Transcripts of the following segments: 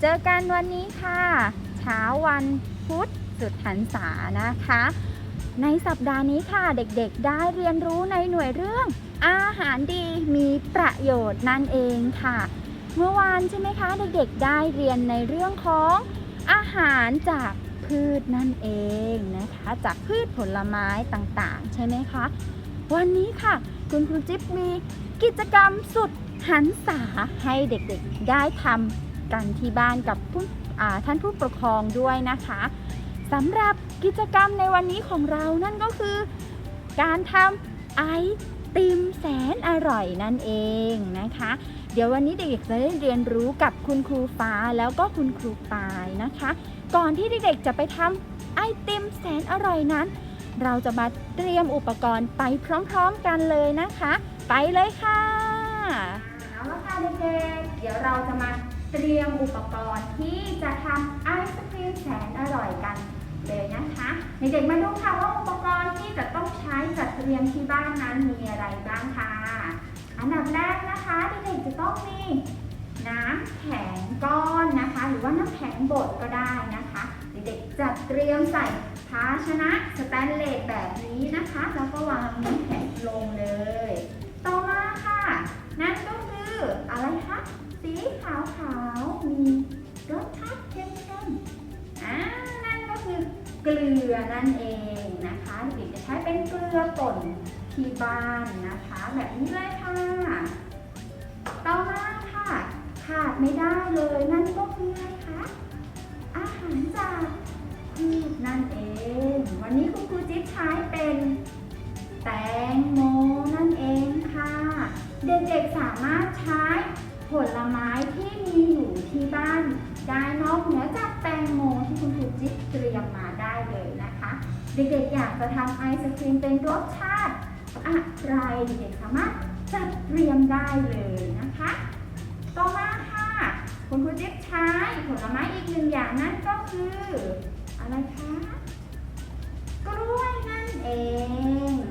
เจอกันวันนี้ค่ะ เช้าวันพุธสุดหันษานะคะ ในสัปดาห์นี้ค่ะเด็กๆได้เรียนรู้ในหน่วยเรื่อง อาหารดีมีประโยชน์นั่นเองค่ะ เมื่อวานใช่ไหมคะเด็กๆได้เรียนในเรื่องของอาหารจากพืชนั่นเองนะคะ จากพืชผลไม้ต่างๆ ใช่ไหมคะ วันนี้ค่ะ คุณครูจิ๊บมีกิจกรรมสุดหันษาให้เด็กๆได้ทำ กันที่บ้านกับผู้ท่านผู้ปกครองด้วยนะคะสำหรับกิจกรรมในวันนี้ของเรานั่นก็คือ การทำไอติมแสนอร่อยนั่นเองนะคะ เดี๋ยววันนี้เด็กๆจะได้เรียนรู้กับคุณครูฟ้าแล้วก็คุณครูปายนะคะ ก่อนที่เด็กๆจะไปทำไอติมแสนอร่อยนั้น เราจะมาเตรียมอุปกรณ์ไปพร้อมๆกันเลยนะคะ ไปเลยค่ะเอาละค่ะเด็กๆเดี๋ยวเราจะมา เตรียมอุปกรณ์ที่จะทำไอศครีมแสนอร่อยกันเลยนะคะเด็กๆมาดูค่ะว่าอุปกรณ์ที่จะต้องใช้จัดเตรียมที่บ้านนั้นมีอะไรบ้างค่ะ อันดับแรกนะคะเด็กๆจะต้องมีน้ำแข็งก้อนนะคะ หรือว่าน้ำแข็งบดก็ได้นะคะเด็กๆจัดเตรียมใส่ภาชนะสแตนเลสแบบนี้นะคะ แล้วก็วางน้ำแข็งลงเลย ต่อมาค่ะ นั่นก็คืออะไรคะ สีขาวขาวๆมีรสชาติเข้มๆอ่านั่นก็คือเกลือนั่นเองนะคะเด็กๆจะใช้เป็นเกลือป่นที่บ้านนะคะ แบบนี้เลยค่ะ ต่อมาค่ะ ขาดไม่ได้เลยนั่นก็คืออะไรคะอาหารจากพืชนั่นเอง วันนี้คุณครูจิ๊บใช้เป็นแตงโมนั่นเองค่ะ เด็กๆสามารถใช้ ผลไม้ที่มีอยู่ที่บ้านได้นอกเหนือจากแตงโมที่คุณครูจิ๊บเตรียมมาได้เลยนะคะ เด็กๆอยากจะทำไอศครีมเป็นรสชาติอะไรเด็กๆสามารถจัดเตรียมได้เลยนะคะ ต่อมาค่ะคุณครูจิ๊บใช้ผลไม้อีกหนึ่งอย่างนั่นก็คือ อะไรคะกล้วยนั่นเอง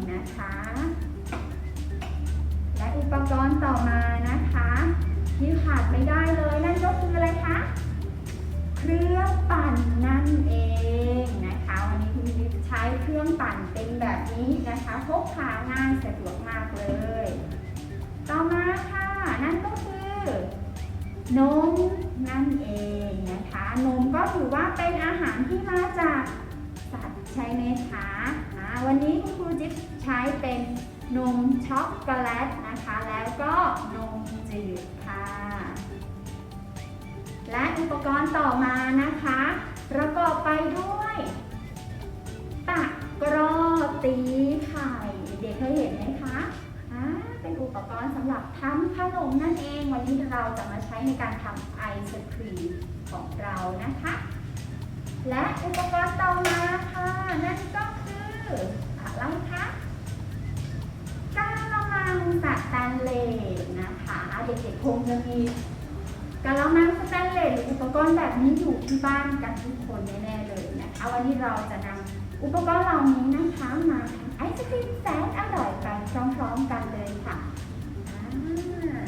นะคะพกพาง่ายสะดวกมากเลย ต่อมาค่ะ นั่นก็คือนมนั่นเองนะคะ นมก็ถือว่าเป็นอาหารที่มาจากสัตว์ใช่ไหมคะอ่าวันนี้คุณครูจิ๊บใช้เป็นนมช็อกโกแลตนะคะ แล้วก็นมจืดค่ะ และอุปกรณ์ต่อมานะคะ ประกอบไปด้วยตะกร้อ ตีไข่เด็กเคยเห็นไหมคะอ่าเป็นอุปกรณ์สำหรับทำขนมนั่นเอง วันนี้เราจะมาใช้ในการทำไอศครีมของเรานะคะ และอุปกรณ์ต่อมาค่ะนั่นก็คืออะไรคะกาละมังสแตนเลสนะคะเด็กๆคงจะมีกาละมังสแตนเลสหรืออุปกรณ์แบบนี้อยู่ที่บ้านกันทุกคนแน่ๆเลยนะคะวันนี้เราจะนำ อุปกรณ์เหล่านี้นะคะมาทำไอศครีมแสนอร่อยไปพร้อมๆกันเลยค่ะอ่า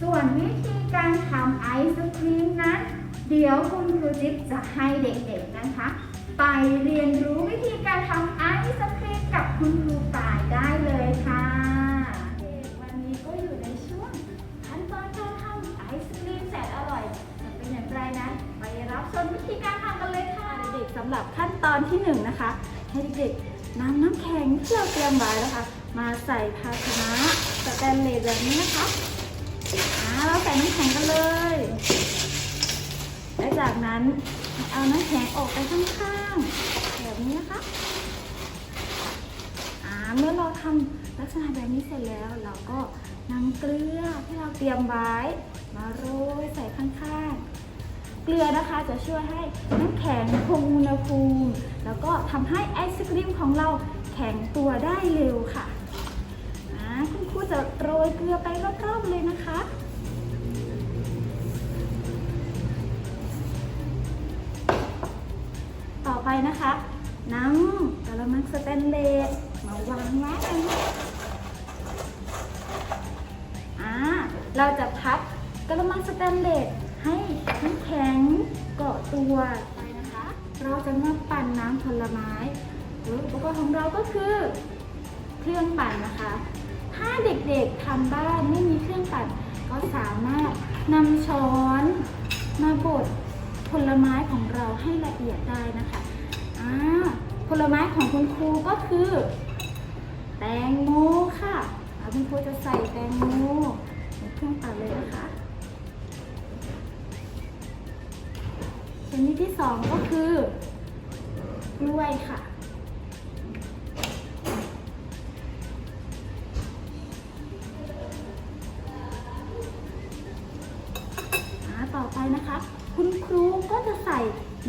ส่วนวิธีการทำไอศครีมนั้น เดี๋ยวคุณครูจิ๊บจะให้เด็กๆนะคะ ไปเรียนรู้วิธีการทำไอศครีมกับคุณครูปายได้เลยค่ะำหรับขั้นตอนที่หนึ่งนะคะ ให้เด็กๆนำน้ำแข็งที่เราเตรียมไว้นะคะ มาใส่ภาชนะสแตนเลสแบบนี้นะคะอ่าเราใส่น้ำแข็งกันเลย และจากนั้นเอาน้ำแข็งออกไปข้างๆแบบนี้นะคะอ่าเมื่อเราทำลักษณะแบบนี้เสร็จแล้วเราก็นำเกลือที่เราเตรียมไว้ มาโรยใส่ข้างๆ เกลือนะคะจะช่วยให้น้ำแข็งคงอุณหภูมิ แล้วก็ทำให้ไอศครีมของเราแข็งตัวได้เร็วค่ะคุณครูจะโรยเกลือไปรอบๆเลยนะคะต่อไปนะคะนำกระมังสแตนเลสมาวางไว้อ่าเราจะพับระมังสแตนเลส ให้น้ำแข็งเกาะตัวไปนะคะ เราจะมาปั่นน้ำผลไม้อุปกรณ์ของเราก็คือเครื่องปั่นนะคะ ถ้าเด็กๆทำบ้านไม่มีเครื่องปั่น ก็สามารถนำช้อนมาบดผลไม้ของเราให้ละเอียดได้นะคะอ่าผลไม้ของคุณครูก็คือ แตงโมค่ะคุณครูจะใส่แตงโมในเครื่องปั่นเลยนะคะ ชนิดที่สองก็คือกล้วยค่ะอาต่อไปนะคะ คุณครูก็จะใส่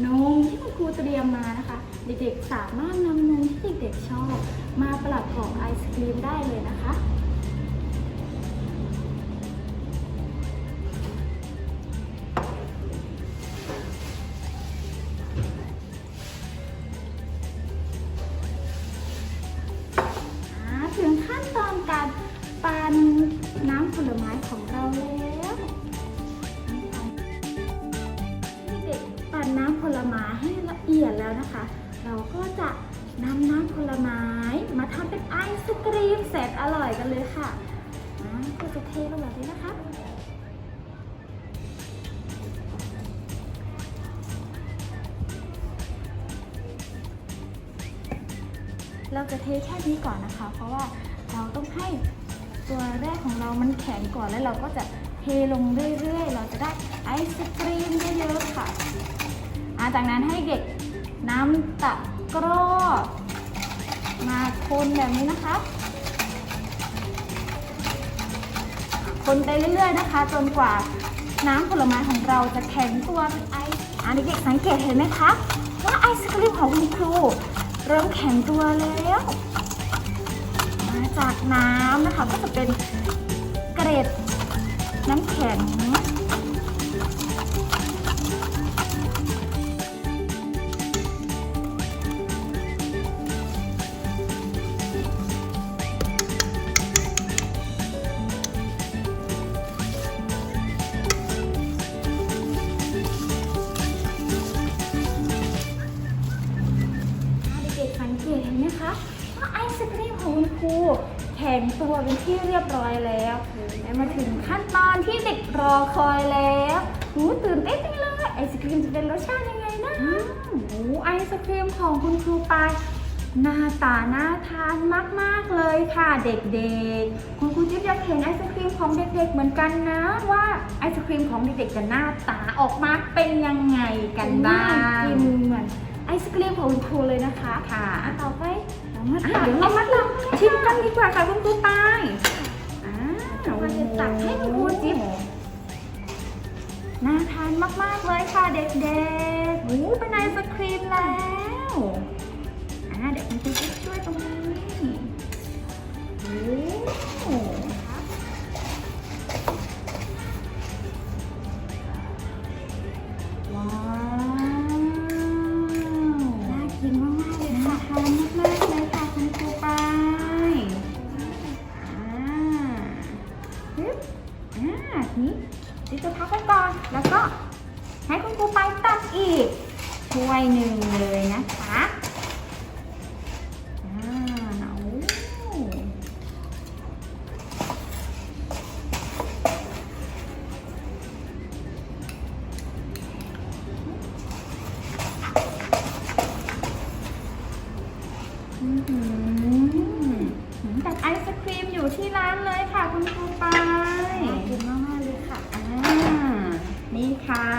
นมที่คุณครูเตรียมมานะคะ เด็กๆสามารถนำนมที่เด็กๆชอบ มาประกอบไอศครีมได้เลยนะคะ นะคะ เราก็จะนำน้ำผลไม้มาทำเป็นไอศกรีมแสนอร่อยกันเลยค่ะอ่าก็จะเทลงแบบนี้นะคะเราจะเทแค่นี้ก่อนนะคะ เพราะว่าเราต้องให้ตัวแรกของเรามันแข็งก่อนแล้วเราก็จะเทลงเรื่อยๆ เราจะได้ไอศครีมเยอะๆค่ะ จากนั้นให้เด็ก น้ำตะกร้อมาคนแบบนี้นะคะ คนไปเรื่อยๆนะคะ จนกว่าน้ำผลไม้ของเราจะแข็งตัวเป็นไอซ์อ่าเด็กสังเกตเห็นไหมคะ ว่าไอศครีมของคุณครู เริ่มแข็งตัวแล้วมาจากน้ำนะคะก็จะเป็นเกรดน้ำแข็ง ศครีมของคุณครูแข็งตัวเป็นที่เรียบร้อยแล้วและมาถึงขั้นตอนที่เด็กรอคอยแล้วหูตื่นเต้นจังเลยไอศครีมจะเป็นรสชาติยังไงนะโอ้ไอศครีมของคุณครูปายหน้าตาน่าทานมาก ๆ เลยค่ะเด็กๆ คุณครูจิ๊บอยากเห็นไอศครีมของเด็ก ๆ เหมือนกันนะว่าไอศครีมของเด็กๆจะหน้าตาออกมาเป็นยังไงกันบ้างกินเหมือนไอศครีมของคุณครูเลยนะคะ ค่ะอะต่อไปเรา มาอะเดี๋ยวเรามาลองชิมกันดีกว่าค่ะคุณครูปายอ่าเราจะตักให้คุณครูจิ๊บน่าทานมากๆเลยค่ะเด็กๆโอ้เป็นไอศครีมแล้วอ่าเดี๋ยวคุณครูจะช่วยตรงนี้ อ่าทีนี้ดิจะพักไว้ก่อน แล้วก็ให้คุณครูไปตักอีกถ้วยหนึ่งเลยนะคะอ่าโอ้อื้อหือแต่ไอศครีมอยู่ที่ร้านเลยค่ะ คุณครูปาย น่ากินมากๆเลยค่ะ อ่านี่ ค่ะ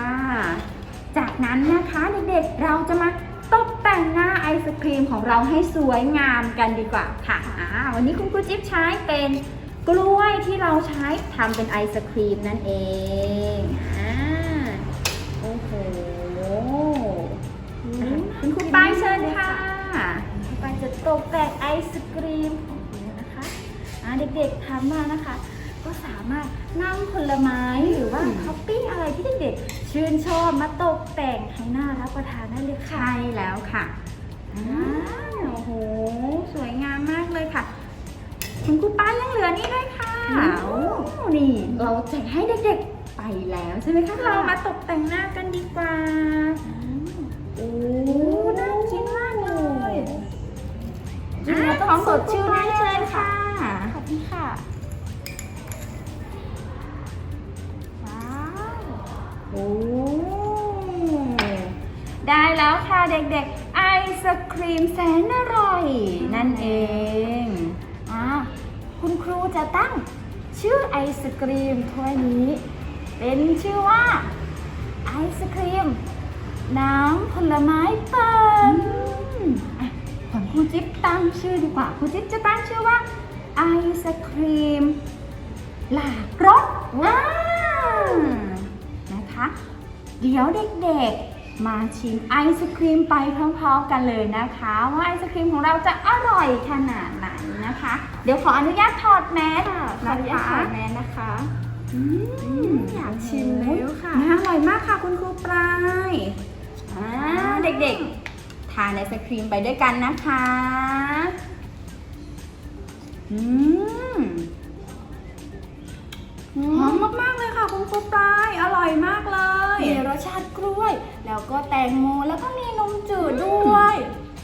จากนั้นนะคะเด็กๆเราจะมาตกแต่งหน้าไอศครีมของเราให้สวยงามกันดีกว่าค่ะอันนี้คุณครูจิ๊บใช้เป็นกล้วยที่เราใช้ทำเป็นไอศครีมนั่นเองอ่าโอ้โหคุณครูปายเชิญค่ะคุณปายจะตกแต่งไอศกรีมของคุณนะคะเด็กๆทำมานะคะ ก็สามารถนำผลไม้หรือว่าอืมท็อปปิ้งอะไรที่เด็กๆชื่นชอบมาตกแต่งให้น่ารับประทานได้เลยค่ะใช่แล้วค่ะอ่าโอ้โห สวยงามมากเลยค่ะ คุณครูป้ายังเหลือนี่ด้วยค่ะอืมโอ้นี่ เราแจกให้เด็กๆไปแล้วใช่ไหมคะค่ะเรามาตกแต่งหน้ากันดีกว่าโอ้น่ากินมากเลยกินแล้วต้องสดชื่นได้แน่เลเลยยค่ะค่ะขอบคุณค่ะ ได้แล้วค่ะเด็กๆ ไอศครีมแสนอร่อย นั่นเองอ่าคุณครูจะตั้งชื่อไอศกรีมถ้วยนี้ เป็นชื่อว่า ไอศครีม น้ำผลไม้ปั่นอะของครูจิ๊บตั้งชื่อดีกว่าครูจิ๊บจะตั้งชื่อว่า ไอศครีม หลากรสว้าว นะคะ เดี๋ยวเด็กๆ มาชิมไอศครีมไปพร้อมๆกันเลยนะคะ ว่าไอศครีมของเราจะอร่อยขนาดไหนนะคะ เดี๋ยวขออนุญาตถอดแมสค่ะขอนะอนุญาตคะถอดแมสนะคะอืมอยากชิมแล้วค่ะน่าอร่อยมากค่ะคุณครูปลายอ่าเด็กๆ ทานไอศครีมไปด้วยกันนะคะ อืม หอมมากๆเลยค่ะคุณครูปลายอร่อยมากเลย มีรสชาติกล้วย แล้วก็แตงโมแล้วก็มีนมจืดด้วย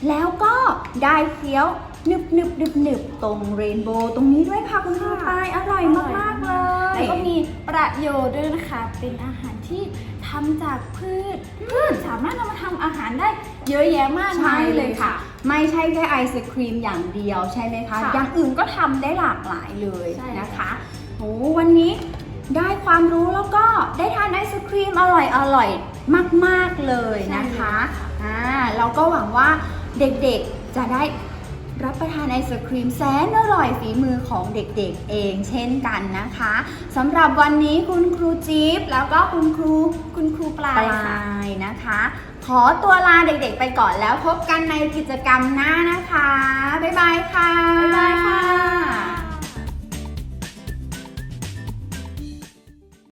แล้วก็ได้เคี้ยวหนึบหนึบหนึบหนึบตรงเรนโบว์ตรงนี้ด้วยค่ะคุณครูปลายอร่อยมากๆเลย แล้วก็มีประโยชน์ด้วยนะคะ เป็นอาหารที่ทำจากพืชพืชสามารถนำมาทำอาหารได้เยอะแยะมากใช่มายเลเลยยค่ะค่ะ ไม่ใช่แค่ไอศครีมอย่างเดียวใช่ไหมคะค่ะอย่างอื่นก็ทำได้หลากหลายเลยใช่นะคะ โอ้วันนี้ได้ความรู้แล้วก็ได้ทานไอศครีมอร่อยอร่อยมาก ๆ เลยนะคะอ่าเราก็หวังว่าเด็กๆจะได้รับประทานไอศครีมแสนอร่อยฝีมือของเด็กๆเองเช่นกันนะคะสำหรับวันนี้คุณครูจิ๊บแล้วก็คุณครูคุณครูปลาปยค่ะลายนะคะ ขอตัวลาเด็กๆไปก่อนแล้วพบกันในกิจกรรมหน้านะคะ บ๊ายบายค่ะ บ๊ายบายค่ะ